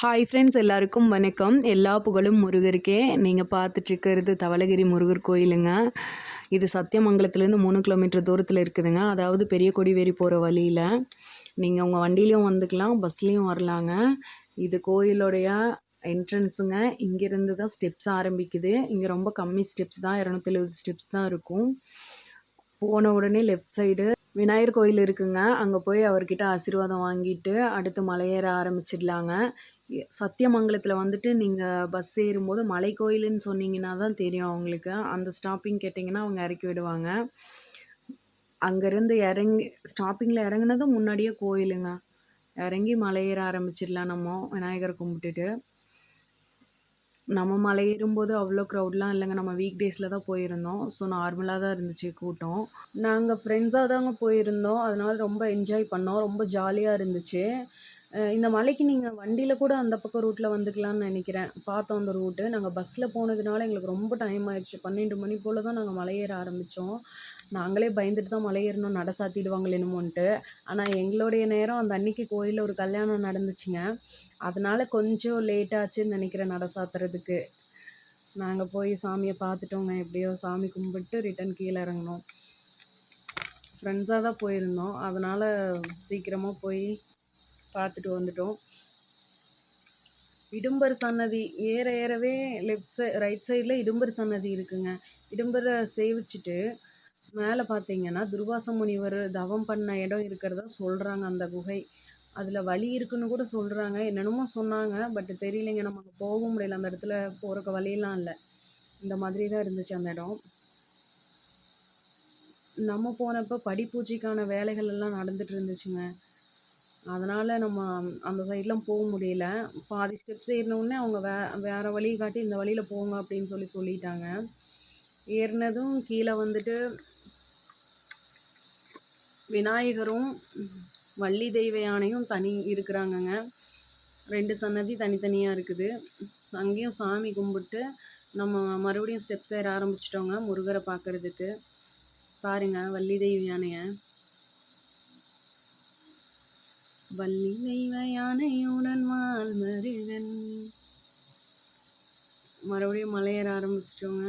Hi friends எல்லாருக்கும் வணக்கம். எல்லா புகழும் முருகருக்கே. நீங்கள் பார்த்துட்ருக்கிறது தவளகிரி முருகர் கோயிலுங்க. இது சத்தியமங்கலத்துலேருந்து மூணு கிலோமீட்டர் தூரத்தில் இருக்குதுங்க. அதாவது பெரிய கொடிவேரி போகிற வழியில். நீங்கள் உங்கள் வண்டிலையும் வந்துக்கலாம் பஸ்லேயும் வரலாங்க. இது கோயிலுடைய என்ட்ரன்ஸுங்க இங்கேருந்து தான் ஸ்டெப்ஸ் ஆரம்பிக்குது. இங்கே ரொம்ப கம்மி ஸ்டெப்ஸ் தான் இரநூத்தி எழுபது ஸ்டெப்ஸ் தான் இருக்கும். போன உடனே லெஃப்ட் சைடு விநாயகர் கோயில் இருக்குங்க. அங்கே போய் அவர்கிட்ட ஆசீர்வாதம் வாங்கிட்டு அடுத்து மலையேற ஆரம்பிச்சிடலாங்க. சத்தியமங்கலத்தில் வந்துட்டு நீங்கள் பஸ் ஏறும்போது மலைக்கோயிலுன்னு சொன்னீங்கன்னா தான் தெரியும் அவங்களுக்கு. அந்த ஸ்டாப்பிங் கேட்டிங்கன்னா அவங்க இறக்கி விடுவாங்க. அங்கேருந்து இறங்கி ஸ்டாப்பிங்கில் இறங்குனதும் முன்னாடியே கோயிலுங்க. இறங்கி மலையேற ஆரம்பிச்சிடலாம் நம்ம விநாயகர் கும்பிட்டுட்டு. நம்ம மலை ஏறும்போது அவ்வளோ க்ரௌட்லாம் இல்லைங்க. நம்ம வீக் டேஸில் தான் போயிருந்தோம். ஸோ நார்மலாக தான் இருந்துச்சு கூட்டம். நாங்கள் ஃப்ரெண்ட்ஸாக தாங்க போயிருந்தோம். அதனால ரொம்ப என்ஜாய் பண்ணோம். ரொம்ப ஜாலியாக இருந்துச்சு. இந்த மலைக்கு நீங்கள் வண்டியில் கூட அந்த பக்கம் ரூட்டில் வந்துக்கலாம்னு நினைக்கிறேன். பார்த்தோம் அந்த ரூட்டு நாங்கள் பஸ்ஸில் போனதுனால எங்களுக்கு ரொம்ப டைம் ஆயிடுச்சு. பன்னெண்டு மணி போல் தான் நாங்கள் மலையேற ஆரம்பித்தோம் நாங்களே பயந்துட்டு தான் மலையேறணும் நட சாத்திடுவாங்களே என்னமோன்ட்டு. ஆனால் எங்களுடைய நேரம் அந்த அன்னைக்கு கோயிலில் ஒரு கல்யாணம் நடந்துச்சுங்க. அதனால கொஞ்சம் லேட்டாச்சுன்னு நினைக்கிறேன் நட சாத்துறதுக்கு. நாங்கள் போய் சாமியை பார்த்துட்டோங்க. எப்படியோ சாமி கும்பிட்டு ரிட்டன் கீழே இறங்கினோம். ஃப்ரெண்ட்ஸாக தான் போயிருந்தோம். அதனால் சீக்கிரமாக போய் பார்த்துட்டு வந்துட்டோம். இடும்பர் சன்னதி ஏற ஏறவே லெஃப்ட் சை ரைட் சைடில் இடும்பர் சன்னதி இருக்குங்க. இடும்பரை சேவிச்சுட்டு மேலே பார்த்தீங்கன்னா துர்வாச முனிவர் தவம் பண்ண இடம் இருக்கிறதா சொல்கிறாங்க அந்த குகை. அதில் வழி இருக்குன்னு கூட சொல்கிறாங்க என்னென்னமோ சொன்னாங்க பட் தெரியலைங்க. நமக்கு போக முடியல. அந்த இடத்துல போகிறக்கு வழியெல்லாம் இல்லை. இந்த மாதிரி தான் இருந்துச்சு அந்த இடம். நம்ம போனப்போ படிப்பூச்சிக்கான வேலைகள் எல்லாம் நடந்துட்டு இருந்துச்சுங்க. அதனால் நம்ம அந்த சைட்லாம் போக முடியல. பாதி ஸ்டெப்ஸ் ஏறினோடனே அவங்க வே வேறு வழி காட்டி இந்த வழியில் போங்க அப்படின்னு சொல்லி சொல்லிட்டாங்க. ஏறினதும் கீழே வந்துட்டு விநாயகரும் வள்ளி தெய்வ யானையும் தனி இருக்கிறாங்கங்க. ரெண்டு சன்னதி தனித்தனியாக இருக்குது. அங்கேயும் சாமி கும்பிட்டு நம்ம மறுபடியும் ஸ்டெப்ஸ் ஏற ஆரம்பிச்சிட்டோங்க முருகரை பார்க்கறதுக்கு பாருங்க வள்ளி தெய்வ யானையை. வள்ளி யானையுடன் மால் மருகன் மறுபடியும் மலையேற ஆரம்பிச்சிட்டோங்க.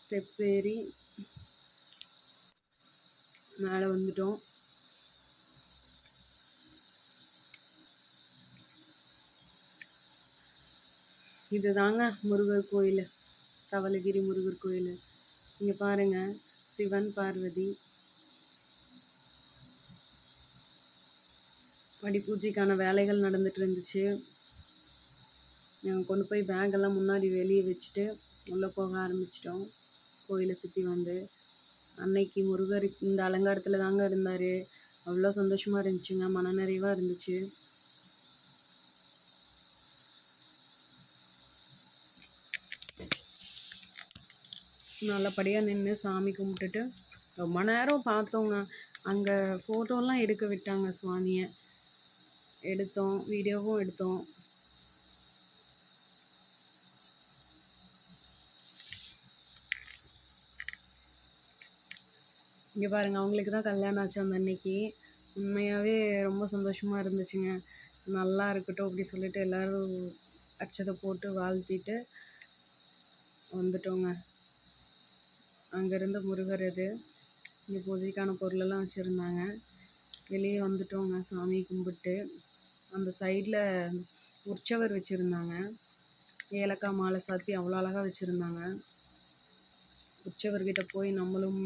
ஸ்டெப்ஸ் ஏறி மேலே வந்துட்டோம். இதுதாங்க முருகர் கோயில். தவளகிரி முருகர் கோயில். இங்கே பாருங்க சிவன் பார்வதி. படி பூஜைக்கான வேலைகள் நடந்துட்டு இருந்துச்சு நாங்கள் கொண்டு போய் பேக்கெல்லாம் முன்னாடி வெளியே வச்சுட்டு உள்ளே போக ஆரம்பிச்சிட்டோம். கோயிலை சுற்றி வந்து. அன்னைக்கு முருகர் இந்த அலங்காரத்தில் தாங்க இருந்தார். அவ்வளோ சந்தோஷமாக இருந்துச்சுங்க. மனநிறைவாக இருந்துச்சு. நல்லபடியாக நின்று சாமி கும்பிட்டுட்டு ரொம்ப நேரம் பார்த்தோங்க. அங்கே ஃபோட்டோலாம் எடுக்க விட்டாங்க சுவாமியை. எடுத்தோம் வீடியோவும் எடுத்தோம். இங்கே பாருங்கள் அவங்களுக்கு தான் கல்யாணம் ஆச்சு அந்த அன்னைக்கு. உண்மையாகவே ரொம்ப சந்தோஷமாக இருந்துச்சுங்க. நல்லா இருக்கட்டும் அப்படி சொல்லிட்டு எல்லோரும் அச்சதை போட்டு வாழ்த்திட்டு வந்துட்டோங்க. அங்கேருந்து முருகர் இது இங்கே பூஜைக்கான பொருளெல்லாம் வச்சுருந்தாங்க. வெளியே வந்துட்டோங்க சாமி கும்பிட்டு. அந்த சைடில் உற்சவர் வச்சுருந்தாங்க. ஏலக்காய் மாலை சாத்தி அவ்வளோ அழகாக வச்சுருந்தாங்க. உற்சவர்கிட்ட போய் நம்மளும்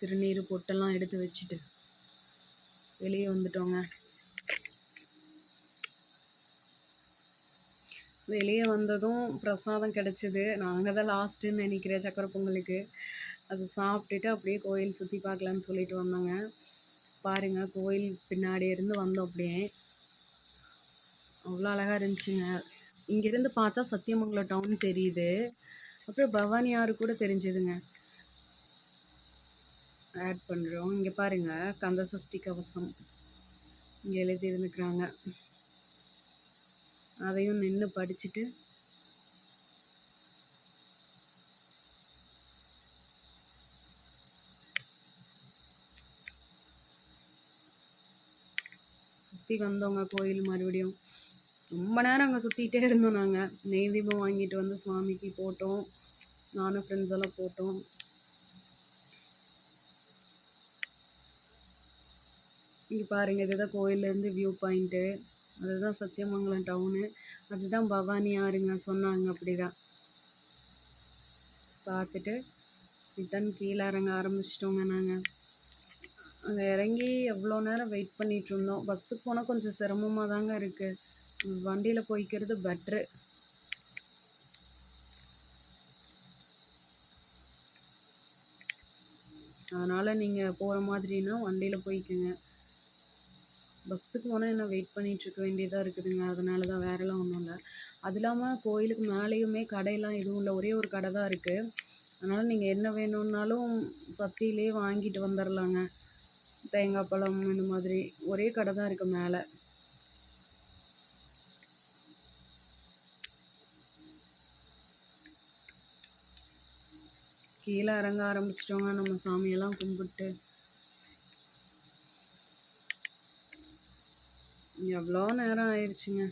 திருநீர் பொட்டெல்லாம் எடுத்து வச்சுட்டு வெளியே வந்துட்டோங்க. வெளியே வந்ததும் பிரசாதம் கிடச்சிது. நாங்கள் தான் லாஸ்ட்டுன்னு நினைக்கிறேன் சக்கரை பொங்கலுக்கு. அது சாப்பிட்டுட்டு அப்படியே கோயில் சுற்றி பார்க்கலான்னு சொல்லிட்டு வந்தோங்க. பாருங்கள் கோயில் பின்னாடி இருந்து வந்தோம் அப்படியே. அவ்வளோ அழகாக இருந்துச்சுங்க. இங்கேருந்து பார்த்தா சத்தியமங்கலம் டவுன் தெரியுது. அப்புறம் பவானி ஆறு கூட தெரிஞ்சுதுங்க. ஆட் பண்ணுறோம் இங்கே பாருங்கள் கந்த சஷ்டி கவசம். இங்கே எழுதி இருந்துக்கிறாங்க. அதையும் நின்று படிச்சுட்டு சுற்றி வந்தோங்க கோயில் மறுபடியும். ரொம்ப நேரம் அங்கே சுற்றிக்கிட்டே இருந்தோம் நாங்கள் நெய் தீபம் வாங்கிட்டு வந்து சுவாமிக்கு போட்டோம். நானும் ஃப்ரெண்ட்ஸ் எல்லாம் போட்டோம். இங்கே பாருங்கள் இதுதான் கோயிலேருந்து வியூ பாயிண்ட்டு அதுதான் சத்தியமங்கலம் டவுனு அதுதான் பவானி ஆறுங்க சொன்னாங்க அப்படி தான் பார்த்துட்டு ரிட்டன் கீழே இறங்க ஆரம்பிச்சிட்டோங்க நாங்கள் அங்கே இறங்கி எவ்வளோ நேரம் வெயிட் பண்ணிகிட்ருந்தோம் பஸ்ஸுக்கு போனால் கொஞ்சம் சிரமமாக தாங்க இருக்குது வண்டியில் போய்க்கிறது பெட்ரு அதனால் நீங்கள் போகிற மாதிரின்னா வண்டியில் போய்க்குங்க. பஸ்ஸுக்கு போனால் என்ன வெயிட் பண்ணிகிட்ருக்க வேண்டியதாக இருக்குதுங்க. அதனால தான் வேறெல்லாம் ஒன்றும் இல்லை. அது இல்லாமல் கோயிலுக்கு மேலேயுமே கடையெல்லாம் எதுவும் இல்லை. ஒரே ஒரு கடை தான் இருக்குது அதனால் நீங்கள் என்ன வேணும்னாலும் சத்தியிலே வாங்கிட்டு வந்துடலாங்க தேங்காய் பழம் இந்த மாதிரி ஒரே கடை தான் இருக்குது மேலே. கீழே இறங்க ஆரம்பிச்சிட்டோங்க. நம்ம சாமியெல்லாம் கும்பிட்டு. எவ்வளோ நேரம் ஆயிடுச்சுங்க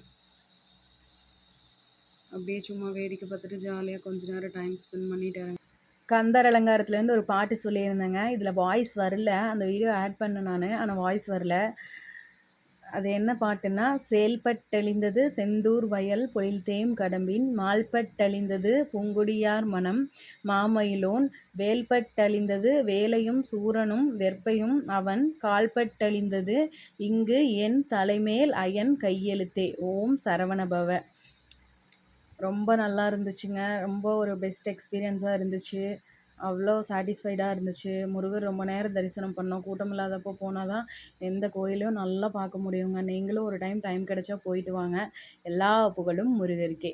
அப்படியே சும்மா வேடிக்கை பார்த்துட்டு ஜாலியாக கொஞ்ச நேரம் டைம் ஸ்பெண்ட் பண்ணிட்டு இறங்க. கந்தர் அலங்காரத்துலேருந்து ஒரு பாட்டு சொல்லியிருந்தேங்க. இதில் வாய்ஸ் வரல. அந்த வீடியோ ஆட் பண்ணேன் நான். ஆனால் வாய்ஸ் வரல. அது என்ன பாட்டுன்னா செயல்பட்டழிந்தது செந்தூர் வயல் பொழில்தேம் கடம்பின் மால்பட்டழிந்தது பூங்குடியார் மனம் மாமயிலோன் வேல்பட்டழிந்தது வேலையும் சூரனும் வெற்பையும் அவன் கால்பட்டழிந்தது இங்கு என் தலைமேல் அயன் கையெழுத்தே. ஓம் சரவணபவ. ரொம்ப நல்லா இருந்துச்சுங்க. ரொம்ப ஒரு பெஸ்ட் எக்ஸ்பீரியன்ஸாக இருந்துச்சு. அவ்வளோ சாட்டிஸ்ஃபைடாக இருந்துச்சு. முருகர் ரொம்ப நேரம் தரிசனம் பண்ணோம். கூட்டம் இல்லாதப்போ போனால் தான் எந்த கோயிலையும் நல்லா பார்க்க முடியுங்க. நீங்களும் ஒரு டைம் டைம் கிடச்சா போயிட்டு வாங்க. எல்லா புகழும் முருகருக்கே.